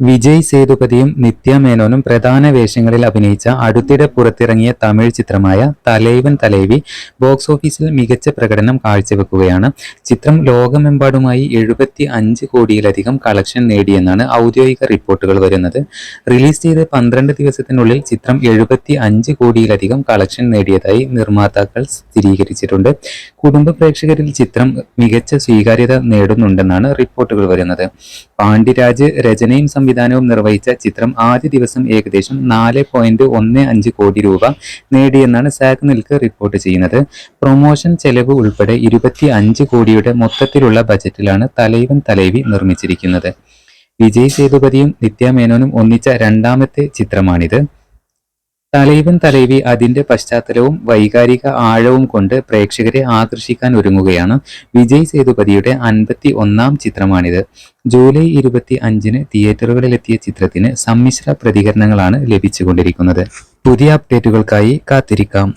വിജയ് സേതുപതിയും നിത്യ മേനോനും പ്രധാന വേഷങ്ങളിൽ അഭിനയിച്ച അടുത്തിടെ പുറത്തിറങ്ങിയ തമിഴ് ചിത്രമായ തലൈവൻ തലൈവി ബോക്സ് ഓഫീസിൽ മികച്ച പ്രകടനം കാഴ്ചവെക്കുകയാണ്. ചിത്രം ലോകമെമ്പാടുമായി എഴുപത്തി അഞ്ച് കോടിയിലധികം കളക്ഷൻ നേടിയെന്നാണ് ഔദ്യോഗിക റിപ്പോർട്ടുകൾ വരുന്നത്. റിലീസ് ചെയ്ത് പന്ത്രണ്ട് ദിവസത്തിനുള്ളിൽ ചിത്രം എഴുപത്തി അഞ്ച് കോടിയിലധികം കളക്ഷൻ നേടിയതായി നിർമ്മാതാക്കൾ സ്ഥിരീകരിച്ചിട്ടുണ്ട്. കുടുംബ പ്രേക്ഷകരിൽ ചിത്രം മികച്ച സ്വീകാര്യത നേടുന്നുണ്ടെന്നാണ് റിപ്പോർട്ടുകൾ വരുന്നത്. പാണ്ഡിരാജ് രചനയും സംവിധാനവും നിർവഹിച്ച ചിത്രം ആദ്യ ദിവസം ഏകദേശം നാല് പോയിന്റ് ഒന്ന് അഞ്ച് കോടി രൂപ നേടിയെന്നാണ് സാഗ് നിൽക്ക് റിപ്പോർട്ട് ചെയ്യുന്നത്. പ്രൊമോഷൻ ചെലവ് ഉൾപ്പെടെ ഇരുപത്തി അഞ്ച് കോടിയുടെ മൊത്തത്തിലുള്ള ബജറ്റിലാണ് തലൈവൻ തലൈവി നിർമ്മിച്ചിരിക്കുന്നത്. വിജയ് സേതുപതിയും നിത്യ മേനോനും ഒന്നിച്ച രണ്ടാമത്തെ ചിത്രമാണിത്. തലൈവൻ തലൈവി അതിന്റെ പശ്ചാത്തലവും വൈകാരിക ആഴവും കൊണ്ട് പ്രേക്ഷകരെ ആകർഷിക്കാൻ ഒരുങ്ങുകയാണ് വിജയ് സേതുപതിയുടെ അൻപത്തി ഒന്നാം ചിത്രമാണിത്. ജൂലൈ ഇരുപത്തി അഞ്ചിന് തിയേറ്ററുകളിലെത്തിയ ചിത്രത്തിന് സമ്മിശ്ര പ്രതികരണങ്ങളാണ് ലഭിച്ചുകൊണ്ടിരിക്കുന്നത്. പുതിയ അപ്ഡേറ്റുകൾക്കായി കാത്തിരിക്കാം.